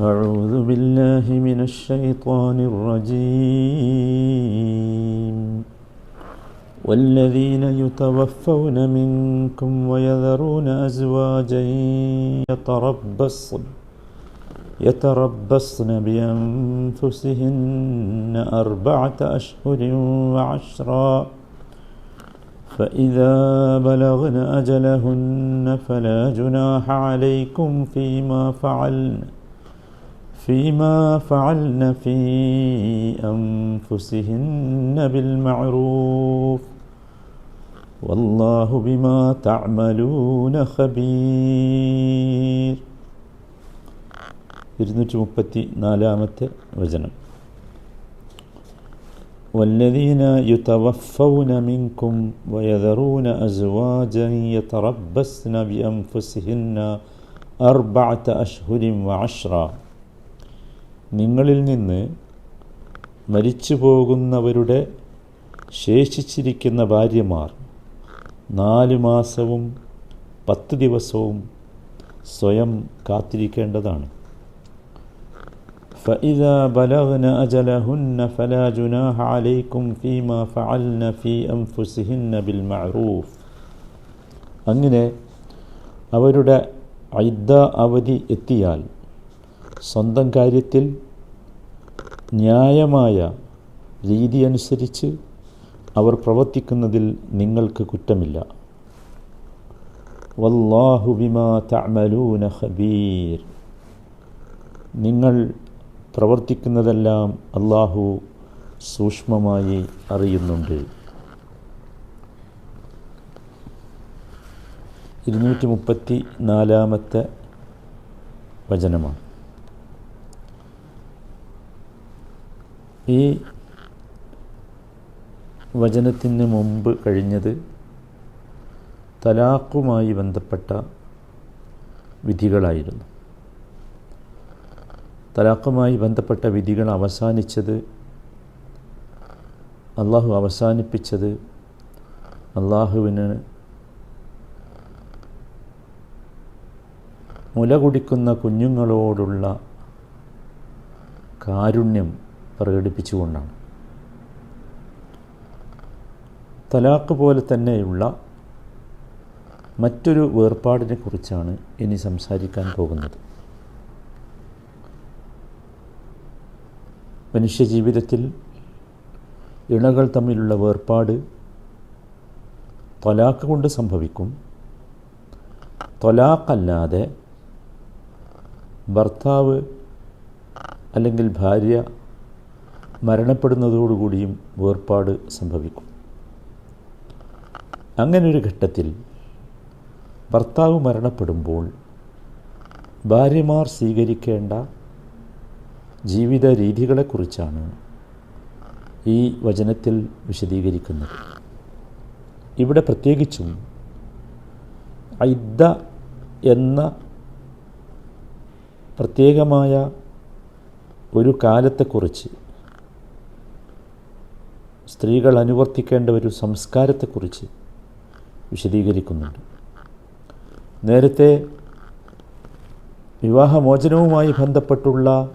أعوذ بالله من الشيطان الرجيم. والذين يتوفون منكم ويذرون أزواجا يتربصن يتربصن بأنفسهن أربعة أشهر وعشرا. فإذا بلغن أجلهن فلا جناح عليكم فيما فعلن. فيما فعلن في أنفسهن بالمعروف والله بما تعملون خبير ഇരുന്നൂറ്റി മുപ്പത്തി നാലാമത്തെ വചനം والذين يتوفون منكم ويذرون أزواجا يتربصن بأنفسهن أربعة أشهر وعشرا നിങ്ങളിൽ നിന്ന് മരിച്ചു പോകുന്നവരുടെ ശേഷിച്ചിരിക്കുന്ന ഭാര്യമാർ നാല് മാസവും പത്ത് ദിവസവും സ്വയം കാത്തിരിക്കേണ്ടതാണ് فإذا بلغن أجلهن فلا جناح عليكم فيما فعلن في أنفسهن بالمعروف അങ്ങനെ അവരുടെ ഐദ്ദ അവധി എത്തിയാൽ സ്വന്തം കാര്യത്തിൽ ന്യായമായ രീതി അനുസരിച്ച് അവർ പ്രവർത്തിക്കുന്നതിൽ നിങ്ങൾക്ക് കുറ്റമില്ല. വല്ലാഹു ബിമാ തഅമലൂന ഖബീർ. നിങ്ങൾ പ്രവർത്തിക്കുന്നതെല്ലാം അള്ളാഹു സൂക്ഷ്മമായി അറിയുന്നുണ്ട്. ഇരുന്നൂറ്റി മുപ്പത്തി നാലാമത്തെ വചനമാണ്. ഈ വചനത്തിന് മുമ്പ് കഴിഞ്ഞത് തലാഖുമായി ബന്ധപ്പെട്ട വിധികളായിരുന്നു. തലാഖുമായി ബന്ധപ്പെട്ട വിധികൾ അവസാനിച്ചത് അള്ളാഹു അവസാനിപ്പിച്ചത് അള്ളാഹുവിന് മുല കുടിക്കുന്ന കുഞ്ഞുങ്ങളോടുള്ള കാരുണ്യം പ്രകടിപ്പിച്ചുകൊണ്ടാണ്. തലാഖ് പോലെ തന്നെയുള്ള മറ്റൊരു വേർപാടിനെ കുറിച്ചാണ് ഇനി സംസാരിക്കാൻ പോകുന്നത്. മനുഷ്യജീവിതത്തിൽ ഇണകൾ തമ്മിലുള്ള വേർപാട് തൊലാക്ക് കൊണ്ട് സംഭവിക്കും. തൊലാക്കല്ലാതെ ഭർത്താവ് അല്ലെങ്കിൽ ഭാര്യ മരണപ്പെടുന്നതോടുകൂടിയും വേർപാട് സംഭവിക്കും. അങ്ങനൊരു ഘട്ടത്തിൽ ഭർത്താവ് മരണപ്പെടുമ്പോൾ ഭാര്യമാർ സ്വീകരിക്കേണ്ട ജീവിത രീതികളെക്കുറിച്ചാണ് ഈ വചനത്തിൽ വിശദീകരിക്കുന്നത്. ഇവിടെ പ്രത്യേകിച്ചും ഐദ്ദ എന്ന പ്രത്യേകമായ ഒരു കാലത്തെക്കുറിച്ച് സ്ത്രീകൾ അനുവർത്തിക്കേണ്ട ഒരു സംസ്കാരത്തെക്കുറിച്ച് വിശദീകരിക്കുന്നുണ്ട്. നേരത്തെ വിവാഹമോചനവുമായി ബന്ധപ്പെട്ടുള്ള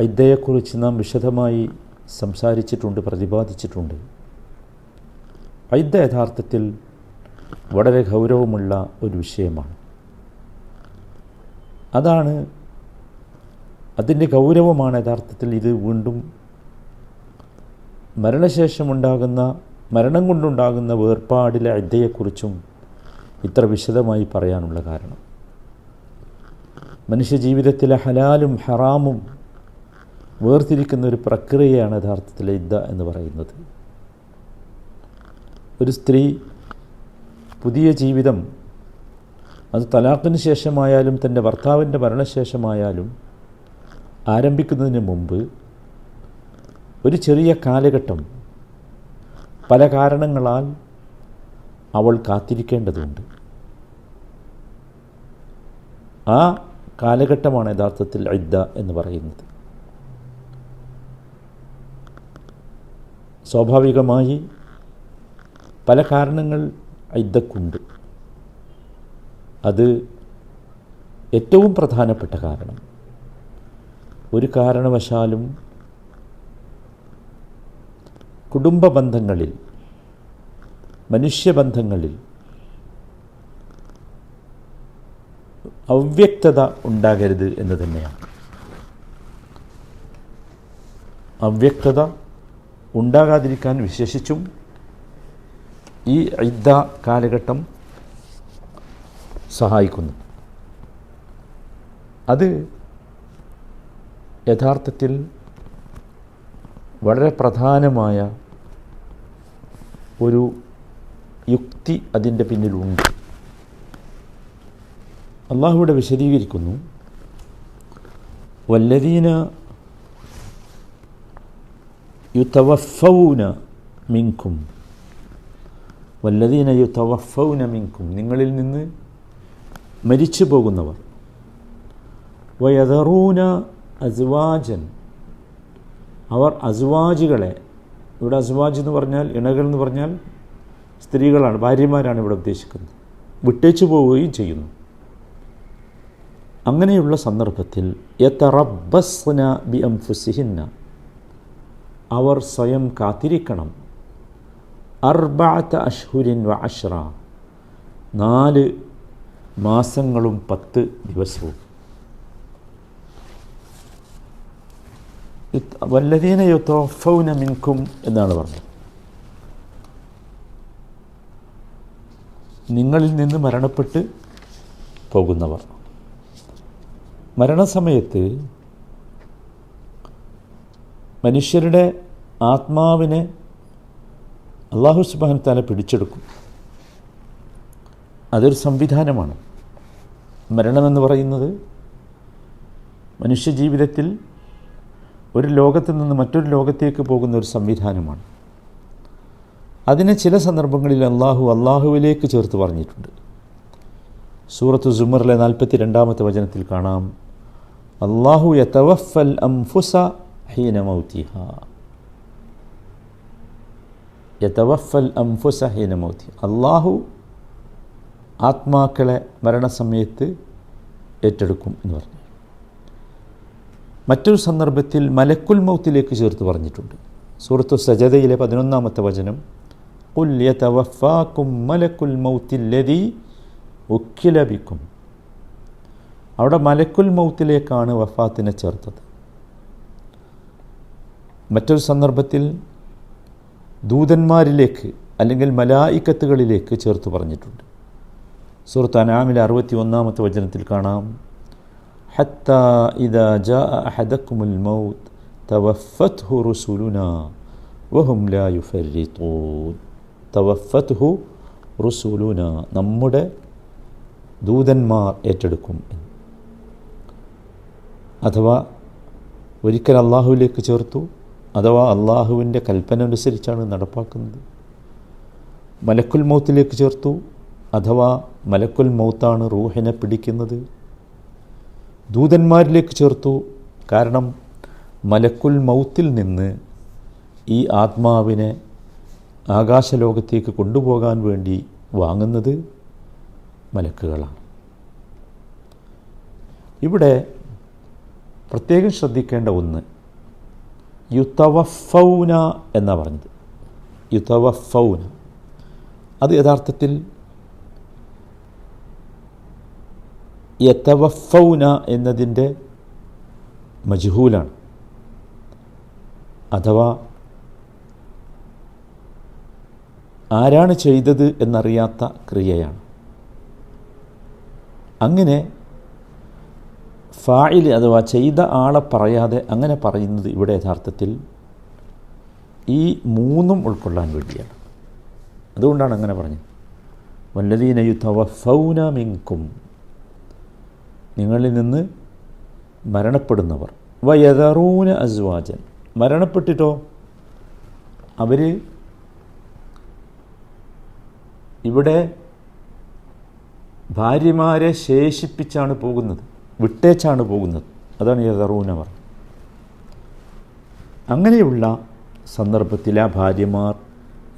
ഐദ്യയെക്കുറിച്ച് നാം വിശദമായി സംസാരിച്ചിട്ടുണ്ട് പ്രതിപാദിച്ചിട്ടുണ്ട്. ഐദ്യ യഥാർത്ഥത്തിൽ വളരെ ഗൗരവമുള്ള ഒരു വിഷയമാണ്. അതാണ് അതിന്റെ ഗൗരവമാണ് യഥാർത്ഥത്തിൽ ഇത് വീണ്ടും മരണശേഷമുണ്ടാകുന്ന മരണം കൊണ്ടുണ്ടാകുന്ന വേർപാടിലെ അദ്യയെക്കുറിച്ചും ഇത്ര വിശദമായി പറയാനുള്ള കാരണം. മനുഷ്യജീവിതത്തിലെ ഹലാലും ഹറാമും വേർതിരിക്കുന്ന ഒരു പ്രക്രിയയാണ് യഥാർത്ഥത്തിൽ ഇദ്ദ എന്ന് പറയുന്നത്. ഒരു സ്ത്രീ പുതിയ ജീവിതം അത് തലാഖിന് ശേഷമായാലും തന്റെ ഭർത്താവിന്റെ മരണശേഷമായാലും ആരംഭിക്കുന്നതിന് മുമ്പ് ഒരു ചെറിയ കാലഘട്ടം പല കാരണങ്ങളാൽ അവൾ കാത്തിരിക്കേണ്ടതുണ്ട്. ആ കാലഘട്ടമാണ് യഥാർത്ഥത്തിൽ ഇദ്ദ എന്ന് പറയുന്നത്. സ്വാഭാവികമായി പല കാരണങ്ങൾ ഇദ്ദക്കുണ്ട്. അത് ഏറ്റവും പ്രധാനപ്പെട്ട കാരണം. ഒരു കാരണവശാലും കുടുംബ ബന്ധങ്ങളിൽ മനുഷ്യബന്ധങ്ങളിൽ അവ്യക്തത ഉണ്ടാകരുത് എന്ന് തന്നെയാണ്. അവ്യക്തത ഉണ്ടാകാതിരിക്കാൻ വിശേഷിച്ചും ഈ ഇദ്ദ കാലഘട്ടം സഹായിക്കുന്നു. അത് യഥാർത്ഥത്തിൽ വളരെ പ്രധാനമായ ഒരു യുക്തി അതിന്റെ പിന്നിലുണ്ട്. അള്ളാഹുവിടെ വിശദീകരിക്കുന്നു വല്ലദീന യുതവഫൗന മിങ്കും വല്ലദീന യുതവഫൗന മിങ്കും നിങ്ങളിൽ നിന്ന് മരിച്ചു പോകുന്നവർ. വയതറൂന അസ്വാജൻ അവർ അസ്വാജികളെ ഇവിടെ അസുവാജ് എന്ന് പറഞ്ഞാൽ ഇണകൾ എന്ന് പറഞ്ഞാൽ സ്ത്രീകളാണ് ഭാര്യമാരാണ് ഇവിടെ ഉദ്ദേശിക്കുന്നത്. വിട്ടേച്ചു പോവുകയും ചെയ്യുന്നു. അങ്ങനെയുള്ള സന്ദർഭത്തിൽ യത്തറബസ്ന ബി അംഫുസിഹിന്ന അവർ സ്വയം കാത്തിരിക്കണം. അർബാത്ത അഷ്ഹുരിൻ വ നാല് മാസങ്ങളും പത്ത് ദിവസവും. വല്ലതീന യുത്തോഫൗന മിൻകും എന്നാണ് പറഞ്ഞത്. നിങ്ങളിൽ നിന്ന് മരണപ്പെട്ട് പോകുന്നവർ. മരണസമയത്ത് മനുഷ്യരുടെ ആത്മാവിനെ അള്ളാഹു സുബാൻ താല പിടിച്ചെടുക്കും. അതൊരു സംവിധാനമാണ്. മരണമെന്ന് പറയുന്നത് മനുഷ്യജീവിതത്തിൽ ഒരു ലോകത്ത് നിന്ന് മറ്റൊരു ലോകത്തേക്ക് പോകുന്ന ഒരു സംവിധാനമാണ്. അതിനെ ചില സന്ദർഭങ്ങളിൽ അള്ളാഹു അള്ളാഹുവിലേക്ക് ചേർത്ത് പറഞ്ഞിട്ടുണ്ട്. സൂറത്ത് സുമറിലെ നാൽപ്പത്തി രണ്ടാമത്തെ വചനത്തിൽ കാണാം. അള്ളാഹു യതവഫൽ അംഫുസ ഹീന മൗത്തിഹ. യതവഫൽ അംഫുസ ഹീന മൗത്തി അള്ളാഹു ആത്മാക്കളെ മരണസമയത്ത് ഏറ്റെടുക്കും എന്ന് പറഞ്ഞു. മറ്റൊരു സന്ദർഭത്തിൽ മലക്കുൽ മൗത്തിലേക്ക് ചേർത്ത് പറഞ്ഞിട്ടുണ്ട്. സൂറത്തു സജതയിലെ പതിനൊന്നാമത്തെ വചനം ഉല്യതവഫാക്കും മലക്കുൽ മൗത്തില്ലതി ഉക്കിലബിക്കും അവിടെ മലക്കുൽ മൗത്തിലേക്കാണ് വഫാത്തിനെ ചേർത്തത്. മറ്റൊരു സന്ദർഭത്തിൽ ദൂതന്മാരിലേക്ക് അല്ലെങ്കിൽ മലായിക്കത്തുകളിലേക്ക് ചേർത്ത് പറഞ്ഞിട്ടുണ്ട്. സുഹൃത്ത് അനാമിലെ അറുപത്തി ഒന്നാമത്തെ വചനത്തിൽ കാണാം ഹത്ത ഇദാ ജാ അഹദക്കുമുൽ മൗത്ത് തവഫത്ഹു റുസുലുനാ വഹും ലാ യുഫരിത്തൂൻ തവഫത്ഹു റുസുലുന നമ്മുടെ ദൂതന്മാർ ഏറ്റെടുക്കും. അഥവാ ഒരിക്കൽ അള്ളാഹുവിലേക്ക് ചേർത്തു അഥവാ അള്ളാഹുവിന്റെ കൽപ്പന അനുസരിച്ചാണ് നടപ്പാക്കുന്നത്. മലക്കുൽ മൗത്തിലേക്ക് ചേർത്തു അഥവാ മലക്കുൽ മൗത്താണ് റൂഹിനെ പിടിക്കുന്നത്. ദൂതന്മാരിലേക്ക് ചേർത്തു. കാരണം മലക്കുൽ മൗത്തിൽ നിന്ന് ഈ ആത്മാവിനെ ആകാശലോകത്തേക്ക് കൊണ്ടുപോകാൻ വേണ്ടി വാങ്ങുന്നത് മലക്കുകളാണ്. ഇവിടെ പ്രത്യേകം ശ്രദ്ധിക്കേണ്ട ഒന്ന് യുത്തവഫൗന എന്നാണ് പറഞ്ഞത്. യുത്തവഫൗന അത് യഥാർത്ഥത്തിൽ യത്തവഫൗന എന്നതിന്റെ മജ്ഹൂലാണ്. അഥവാ ആരാണ് ചെയ്തത് എന്നറിയാത്ത ക്രിയയാണ്. അങ്ങനെ ഫായിൽ അഥവാ ചെയ്ത ആളെ പറയാതെ അങ്ങനെ പറയുന്നത് ഇവിടെ യഥാർത്ഥത്തിൽ ഈ മൂന്നും ഉൾക്കൊള്ളാൻ വേണ്ടിയാണ്. അതുകൊണ്ടാണ് അങ്ങനെ പറഞ്ഞത്. വല്ലതീനയുദ്ധ യുദ്ധവഫൗന മിങ്കും നിങ്ങളിൽ നിന്ന് മരണപ്പെടുന്നവർ. വയതറൂന അസ്വാജൻ. മരണപ്പെട്ടിട്ടോ? അവർ ഇവിടെ ഭാര്യമാരെ ശേഷിപ്പിച്ചാണ് പോകുന്നത്. വിട്ടേച്ചാണ് പോകുന്നത്. അതാണ് യതറൂനവർ അങ്ങനെയുള്ള സന്ദർഭത്തിൽ ആ ഭാര്യമാർ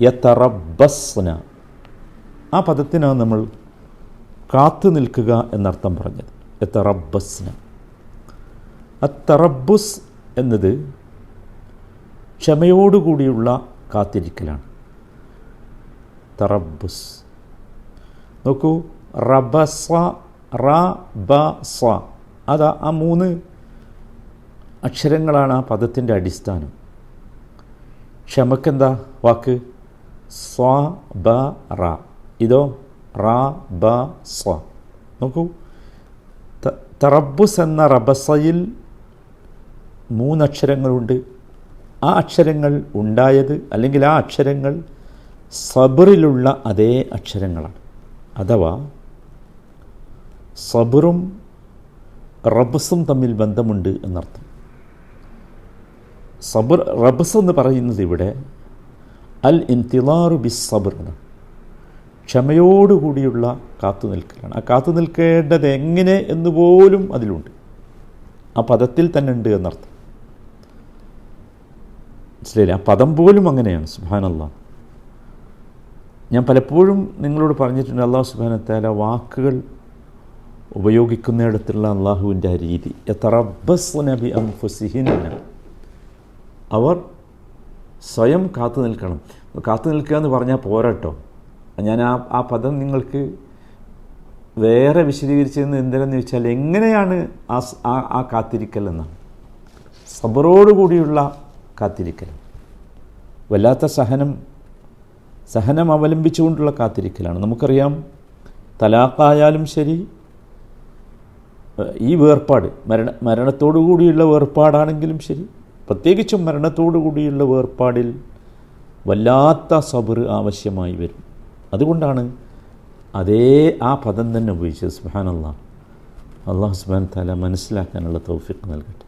യത്തറബസ്ന ആ പദത്തിനാണ് നമ്മൾ കാത്തു നിൽക്കുക എന്നർത്ഥം പറഞ്ഞത്. യത്തറബസ്ന അത്തറബുസ് എന്നത് ക്ഷമയോടുകൂടിയുള്ള കാത്തിരിക്കലാണ്. തറബുസ് നോക്കൂ റബസ റ ബ സ അതാ ആ മൂന്ന് അക്ഷരങ്ങളാണ് ആ പദത്തിന്റെ അടിസ്ഥാനം. ക്ഷമക്കെന്താ വാക്ക്? സ്വ ബ റ. ഇതോ റ ബ സ്വ. നോക്കൂ തറബുസ് എന്ന റബസയിൽ മൂന്നക്ഷരങ്ങളുണ്ട് ആ അക്ഷരങ്ങൾ ഉണ്ടായത് അല്ലെങ്കിൽ ആ അക്ഷരങ്ങൾ സബറിലുള്ള അതേ അക്ഷരങ്ങളാണ്. അഥവാ സബറും റബ്സും തമ്മിൽ ബന്ധമുണ്ട് എന്നർത്ഥം. സബർ റബ്സ് എന്ന് പറയുന്നത് ഇവിടെ അൽ ഇൻതിലാറു ബിസ് സബർ എന്നാണ്. ക്ഷമയോടുകൂടിയുള്ള കാത്തുനിൽക്കലാണ്. ആ കാത്തു നിൽക്കേണ്ടത് എങ്ങനെ എന്ന് പോലും അതിലുണ്ട്. ആ പദത്തിൽ തന്നെ ഉണ്ട് എന്നർത്ഥം. മനസ്സിലായില്ല? ആ പദം പോലും അങ്ങനെയാണ്. സുബാനല്ല ഞാൻ പലപ്പോഴും നിങ്ങളോട് പറഞ്ഞിട്ടുണ്ട് അള്ളാഹു സുബാനത്താല വാക്കുകൾ ഉപയോഗിക്കുന്നിടത്തുള്ള അള്ളാഹുവിന്റെ ആ രീതി. നബി അംഫുസിഹിൻ അവർ സ്വയം കാത്തു നിൽക്കണം കാത്തു നിൽക്കുക എന്ന് പറഞ്ഞാൽ പോരാട്ടോ. ഞാൻ ആ ആ പദം നിങ്ങൾക്ക് വേറെ വിശദീകരിച്ചതെന്ന് എന്തിനെന്ന് ചോദിച്ചാൽ എങ്ങനെയാണ് ആ ആ ആ കാത്തിരിക്കൽ എന്നാണ് സബറോടുകൂടിയുള്ള കാത്തിരിക്കൽ. വല്ലാത്ത സഹനം സഹനം അവലംബിച്ചുകൊണ്ടുള്ള കാത്തിരിക്കലാണ്. നമുക്കറിയാം തലാഖായാലും ശരി ഈ വേർപാട് മരണ മരണത്തോടു കൂടിയുള്ള വേർപാടാണെങ്കിലും ശരി പ്രത്യേകിച്ചും മരണത്തോടു കൂടിയുള്ള വേർപാടിൽ വല്ലാത്ത സബർ ആവശ്യമായി വരും. അതുകൊണ്ടാണ് അതേ ആ പദം തന്നെ ഉപയോഗിച്ചത്. സുബാനല്ലാ അള്ളാഹു സുബാൻ തല മനസ്സിലാക്കാനുള്ള തൗഫിക്ക് നൽകട്ടെ.